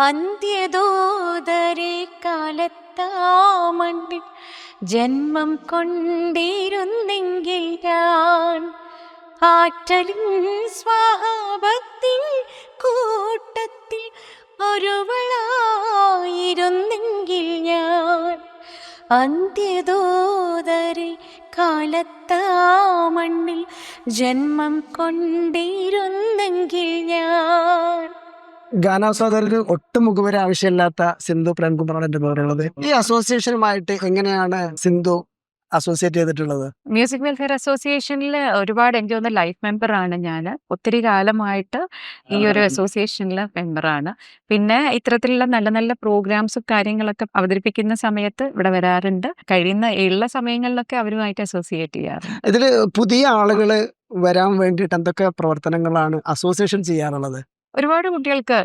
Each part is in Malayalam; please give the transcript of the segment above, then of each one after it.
അന്ത്യദൂതരെ കാലത്താമണ്ണിൽ ജന്മം കൊണ്ടിരുന്നെങ്കിൽ ഞാൻ ആറ്റലിൻ സ്വാഭാവത്തിൻ കൂട്ടത്തിൽ ഒരുവളായിരുന്നെങ്കിൽ ഞാൻ അന്ത്യദൂതരെ കാലത്താമണ്ണിൽ ജന്മം കൊണ്ടിരുന്നെങ്കിൽ ഞാൻ ഗാനാസ്വാദകർക്ക് ഒട്ടും മുഖവര ആവശ്യമില്ലാത്ത സിന്ധു പ്രേംകുമാറാണ് എന്റെ പേരുള്ളത് ഈ അസോസിയേഷനുമായിട്ട് എങ്ങനെയാണ് സിന്ധു അസോസിയേറ്റ് ചെയ്തിട്ടുള്ളത്? മ്യൂസിക് വെൽഫെയർ അസോസിയേഷനിൽ ഒരുപാട് എനിക്ക് തോന്നുന്ന ലൈഫ് മെമ്പറാണ് ഞാൻ ഒത്തിരി കാലമായിട്ട് ഈ ഒരു അസോസിയേഷനിൽ മെമ്പറാണ്. പിന്നെ ഇത്തരത്തിലുള്ള നല്ല നല്ല പ്രോഗ്രാംസും കാര്യങ്ങളൊക്കെ അവതരിപ്പിക്കുന്ന സമയത്ത് ഇവിടെ വരാറുണ്ട്. കഴിയുന്ന ഉള്ള സമയങ്ങളിലൊക്കെ അവരുമായിട്ട് അസോസിയേറ്റ് ചെയ്യാറ് ഇതിൽ പുതിയ ആളുകൾ വരാൻ വേണ്ടിയിട്ട് എന്തൊക്കെ പ്രവർത്തനങ്ങളാണ് അസോസിയേഷൻ ചെയ്യാറുള്ളത്? ഒരുപാട് കുട്ടികൾക്ക്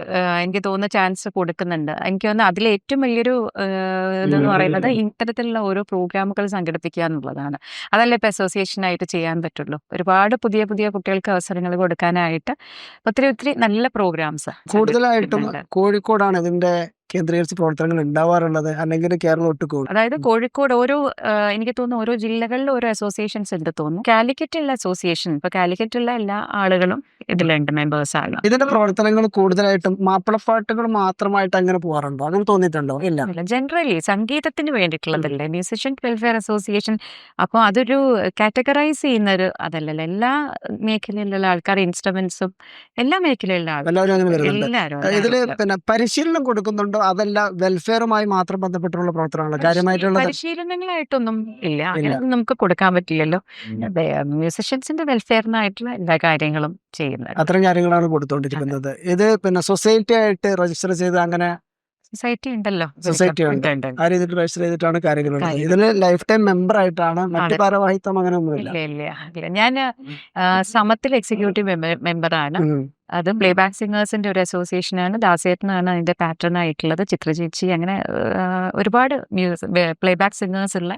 എനിക്ക് തോന്നുന്ന ചാൻസ് കൊടുക്കുന്നുണ്ട്. എനിക്ക് തോന്നുന്നു അതിലെ ഏറ്റവും വലിയൊരു ഇതെന്ന് പറയുന്നത് ഇത്തരത്തിലുള്ള ഓരോ പ്രോഗ്രാമുകൾ സംഘടിപ്പിക്കുക എന്നുള്ളതാണ്. അതല്ലേ ഇപ്പൊ അസോസിയേഷൻ ആയിട്ട് ചെയ്യാൻ പറ്റുള്ളൂ. ഒരുപാട് പുതിയ പുതിയ കുട്ടികൾക്ക് അവസരങ്ങൾ കൊടുക്കാനായിട്ട് ഒത്തിരി ഒത്തിരി നല്ല പ്രോഗ്രാംസ് കൂടുതലായിട്ടും കോഴിക്കോടാണ് ഇതിന്റെ കേന്ദ്രീകരിച്ച് പ്രവർത്തനങ്ങൾ ഉണ്ടാവാറുള്ളത് അല്ലെങ്കിൽ കേരളം ഒട്ടുകൂടും അതായത് കോഴിക്കോട് ഓരോ എനിക്ക് തോന്നുന്നു ഓരോ ജില്ലകളിലും ഓരോ അസോസിയേഷൻസ് ഉണ്ട് തോന്നുന്നു. കാലിക്കറ്റുള്ള അസോസിയേഷൻ ഇപ്പൊ കാലിക്കറ്റുള്ള എല്ലാ ആളുകളും ഇതിലുണ്ട് മെമ്പേഴ്സ് ആണ് ഇതിന്റെ പ്രവർത്തനങ്ങൾ കൂടുതലായിട്ടും മാപ്പിളപ്പാട്ടുകൾ മാത്രമായിട്ട് അങ്ങനെ പോകാറുണ്ടോ അങ്ങനെ തോന്നിയിട്ടുണ്ടോ? ഇല്ല. ജനറലി സംഗീതത്തിന് വേണ്ടിയിട്ടുള്ളതല്ലേ? മ്യൂസിഷ്യൻ വെൽഫെയർ അസോസിയേഷൻ അപ്പോൾ അതൊരു കാറ്റഗറൈസ് ചെയ്യുന്ന ഒരു അതല്ലല്ലോ. എല്ലാ മേഖലയിലുള്ള ആൾക്കാർ ഇൻസ്ട്രുമെന്റ്സും എല്ലാ മേഖലയിലുള്ള ആൾക്കാരും എല്ലാവരും ഇതിൽ. പിന്നെ പരിശീലനം കൊടുക്കുന്നുണ്ടോ? അതല്ല വെൽഫെയറുമായി മാത്രം ബന്ധപ്പെട്ടുള്ള പ്രവർത്തനങ്ങളാണ്. കാര്യമായിട്ടുള്ള പരിശീലനങ്ങളായിട്ടൊന്നും ഇല്ല. അങ്ങനെ നമുക്ക് കൊടുക്കാൻ പറ്റില്ലല്ലോ. മ്യൂസിഷ്യൻസിന്റെ വെൽഫെയറിനായിട്ടുള്ള എല്ലാ കാര്യങ്ങളും ചെയ്യുന്നത് അത്തരം കാര്യങ്ങളാണ് കൊടുത്തുകൊണ്ടിരിക്കുന്നത് ഇത് പിന്നെ സൊസൈറ്റി ആയിട്ട് രജിസ്റ്റർ ചെയ്ത് അങ്ങനെ സൊസൈറ്റി ഉണ്ടല്ലോ. സൊസൈറ്റി ഉണ്ട്. ആ രീതിയിൽ രജിസ്റ്റർ ചെയ്തിട്ടാണ് കാര്യങ്ങൾ. ഇതിൽ ലൈഫ് ടൈം മെമ്പർ ആയിട്ടാണ് മറ്റു. ഭാരവാഹിത്വം അങ്ങനെ ഒന്നുമില്ല ഇല്ല ഇല്ല. ഞാൻ സമത്തിൽ എക്സിക്യൂട്ടീവ് മെമ്പറാണ് ഉം. അത് പ്ലേ ബാക്ക് സിംഗേഴ്സിന്റെ ഒരു അസോസിയേഷനാണ് ദാസേട്ടനാണ് അതിന്റെ പാറ്റേൺ ആയിട്ടുള്ളത്. ചിത്രചേച്ചി അങ്ങനെ ഒരുപാട് പ്ലേ ബാക്ക് സിംഗേഴ്സ് ഉള്ള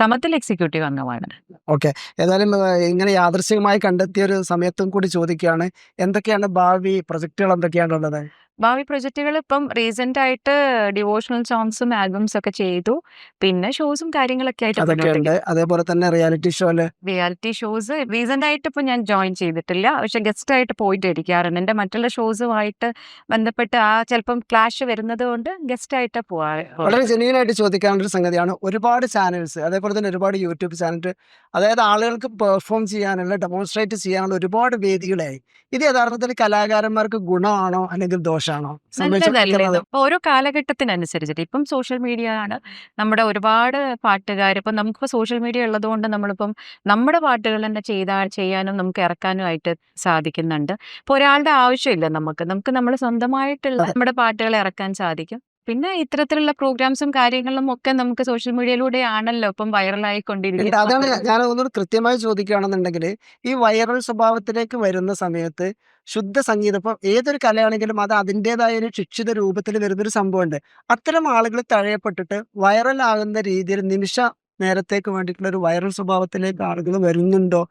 സമത്തിൽ എക്സിക്യൂട്ടീവ് അംഗമാണ്. ഓക്കെ ഏതായാലും ഇങ്ങനെ യാദൃശ്യമായി കണ്ടെത്തിയ ഒരു സമയത്തും കൂടി ചോദിക്കുകയാണ്. എന്തൊക്കെയാണ് ഭാവി പ്രൊജക്ടുകൾ എന്തൊക്കെയാണുള്ളത്? ഭാവി പ്രൊജക്റ്റുകൾ ഇപ്പം റീസെന്റ് ആയിട്ട് ഡിവോഷണൽ സോങ്സും ആൽബംസ് ഒക്കെ ചെയ്തു. പിന്നെ ഷോസും കാര്യങ്ങളൊക്കെ ആയിട്ട് അതേപോലെ തന്നെ റിയാലിറ്റി ഷോയിൽ റിയാലിറ്റി ഷോസ് റീസെന്റ് ആയിട്ട് ഇപ്പൊ ഞാൻ ജോയിൻ ചെയ്തിട്ടില്ല. പക്ഷെ ഗസ്റ്റ് ആയിട്ട് പോയിട്ട് ഇരിക്കാറുണ്ട് എന്റെ മറ്റുള്ള ഷോസുമായിട്ട് ബന്ധപ്പെട്ട് ആ ചിലപ്പം ക്ലാഷ് വരുന്നത് കൊണ്ട് ഗസ്റ്റായിട്ട് പോവാ വളരെ ജെന്യൂൻ ആയിട്ട് ചോദിക്കാനുള്ള സംഗതിയാണ്. ഒരുപാട് ചാനൽസ് അതേപോലെ തന്നെ ഒരുപാട് യൂട്യൂബ് ചാനൽ അതായത് ആളുകൾക്ക് പെർഫോം ചെയ്യാനുള്ള ഡെമോൺസ്ട്രേറ്റ് ചെയ്യാനുള്ള ഒരുപാട് വേദികളായി. ഇത് യഥാർത്ഥത്തിൽ കലാകാരന്മാർക്ക് ഗുണമാണോ അല്ലെങ്കിൽ ദോഷമാണോ ഓരോ കാലഘട്ടത്തിനനുസരിച്ചിട്ട് ഇപ്പം സോഷ്യൽ മീഡിയ ആണ് നമ്മുടെ ഒരുപാട് പാട്ടുകാർ ഇപ്പം നമുക്കിപ്പോൾ സോഷ്യൽ മീഡിയ ഉള്ളതുകൊണ്ട് നമ്മളിപ്പം നമ്മുടെ പാട്ടുകൾ തന്നെ ചെയ്താൽ ചെയ്യാനും നമുക്ക് ഇറക്കാനും ആയിട്ട് സാധിക്കുന്നുണ്ട്. ഇപ്പോൾ ഒരാളുടെ ആവശ്യമില്ല നമുക്ക്. നമുക്ക് നമ്മൾ സ്വന്തമായിട്ടുള്ള നമ്മുടെ പാട്ടുകൾ ഇറക്കാൻ സാധിക്കും. പിന്നെ ഇത്തരത്തിലുള്ള പ്രോഗ്രാംസും കാര്യങ്ങളും ഒക്കെ നമുക്ക് സോഷ്യൽ മീഡിയയിലൂടെ ആണല്ലോ ഇപ്പം വൈറലായി ഉണ്ട്. കൊണ്ടിരിക്കുന്നത് അതാണ് ഞാൻ ഒന്നുകൂടി കൃത്യമായി ചോദിക്കുകയാണെന്നുണ്ടെങ്കിൽ ഈ വൈറൽ സ്വഭാവത്തിലേക്ക് വരുന്ന സമയത്ത് ശുദ്ധ സംഗീതം ഇപ്പം ഏതൊരു കലയാണെങ്കിലും അത് അതിന്റെതായ ഒരു ശിക്ഷിത രൂപത്തിൽ വരുന്നൊരു സംഭവമുണ്ട്. അത്തരം ആളുകൾ തഴയപ്പെട്ടിട്ട് വൈറൽ ആകുന്ന രീതിയിൽ നിമിഷ നേരത്തേക്ക് വേണ്ടിയിട്ടുള്ള ഒരു വൈറൽ സ്വഭാവത്തിലേക്ക് ആളുകൾ വരുന്നുണ്ടോ?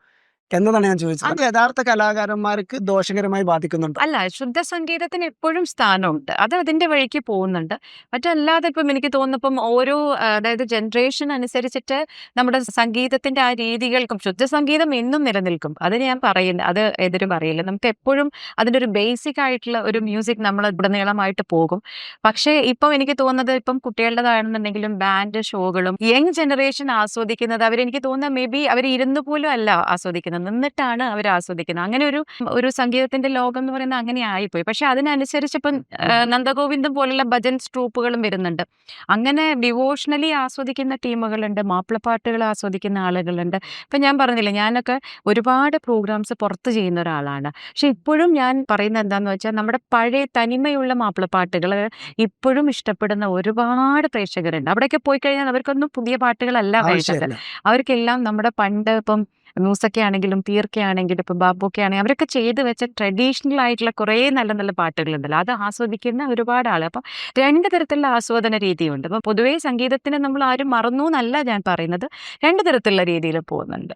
എന്നതാണ് ഞാൻ ചോദിച്ചത്. അത് യഥാർത്ഥ കലാകാരന്മാർക്ക് ദോഷകരമായി ബാധിക്കുന്നുണ്ട്? അല്ല ശുദ്ധ സംഗീതത്തിന് എപ്പോഴും സ്ഥാനമുണ്ട്. അത് അതിന്റെ വഴിക്ക് പോകുന്നുണ്ട്. മറ്റല്ലാതെ ഇപ്പം എനിക്ക് തോന്നുന്നപ്പം ഓരോ അതായത് ജനറേഷൻ അനുസരിച്ചിട്ട് നമ്മുടെ സംഗീതത്തിന്റെ ആ രീതികൾക്കും ശുദ്ധ സംഗീതം എന്നും നിലനിൽക്കും. അത് ഞാൻ പറയില്ല അത് എതിരും പറയില്ല. നമുക്ക് എപ്പോഴും അതിന്റെ ഒരു ബേസിക് ആയിട്ടുള്ള ഒരു മ്യൂസിക് നമ്മൾ ഉടനീളമായിട്ട് പോകും. പക്ഷേ ഇപ്പം എനിക്ക് തോന്നുന്നത് ഇപ്പം കുട്ടികളുടേതാണെന്നുണ്ടെങ്കിലും ബാൻഡ് ഷോകളും യങ് ജനറേഷൻ ആസ്വദിക്കുന്നത് അവരെനിക്ക് തോന്നുന്നത് മേ ബി അവർ ഇരുന്ന് പോലും അല്ല ആസ്വദിക്കുന്നത്. നിന്നിട്ടാണ് അവർ ആസ്വദിക്കുന്നത്. അങ്ങനെ ഒരു ഒരു സംഗീതത്തിന്റെ ലോകം എന്ന് പറയുന്നത് അങ്ങനെ ആയിപ്പോയി. പക്ഷെ അതിനനുസരിച്ച് ഇപ്പം നന്ദഗോവിന്ദം പോലുള്ള ഭജൻ ട്രൂപ്പുകളും വരുന്നുണ്ട്. അങ്ങനെ ഡിവോഷണലി ആസ്വദിക്കുന്ന ടീമുകളുണ്ട്. മാപ്പിളപ്പാട്ടുകൾ ആസ്വദിക്കുന്ന ആളുകളുണ്ട്. ഇപ്പം ഞാൻ പറഞ്ഞില്ലേ ഞാനൊക്കെ ഒരുപാട് പ്രോഗ്രാംസ് പുറത്ത് ചെയ്യുന്ന ഒരാളാണ്. പക്ഷെ ഇപ്പോഴും ഞാൻ പറയുന്നത് എന്താണെന്ന് വെച്ചാൽ നമ്മുടെ പഴയ തനിമയുള്ള മാപ്പിളപ്പാട്ടുകൾ ഇപ്പോഴും ഇഷ്ടപ്പെടുന്ന ഒരുപാട് പ്രേക്ഷകരുണ്ട്. അവിടെയൊക്കെ പോയി കഴിഞ്ഞാൽ അവർക്കൊന്നും പുതിയ പാട്ടുകളല്ല അവർക്കെല്ലാം നമ്മുടെ പണ്ട് ഇപ്പം മ്യൂസൊക്കെ ആണെങ്കിലും തീർക്കെ ആണെങ്കിലും ഇപ്പം ബാബുക്കെ ആണെങ്കിലും അവരൊക്കെ ചെയ്ത് വെച്ച ട്രഡീഷണൽ ആയിട്ടുള്ള കുറേ നല്ല നല്ല പാട്ടുകളുണ്ടല്ലോ. അത് ആസ്വദിക്കുന്ന ഒരുപാട് ആൾ അപ്പം രണ്ട് തരത്തിലുള്ള ആസ്വാദന രീതിയുണ്ട്. അപ്പം പൊതുവേ സംഗീതത്തിന് നമ്മൾ ആരും മറന്നു എന്നല്ല ഞാൻ പറയുന്നത്. രണ്ട് തരത്തിലുള്ള രീതിയിൽ പോകുന്നുണ്ട്.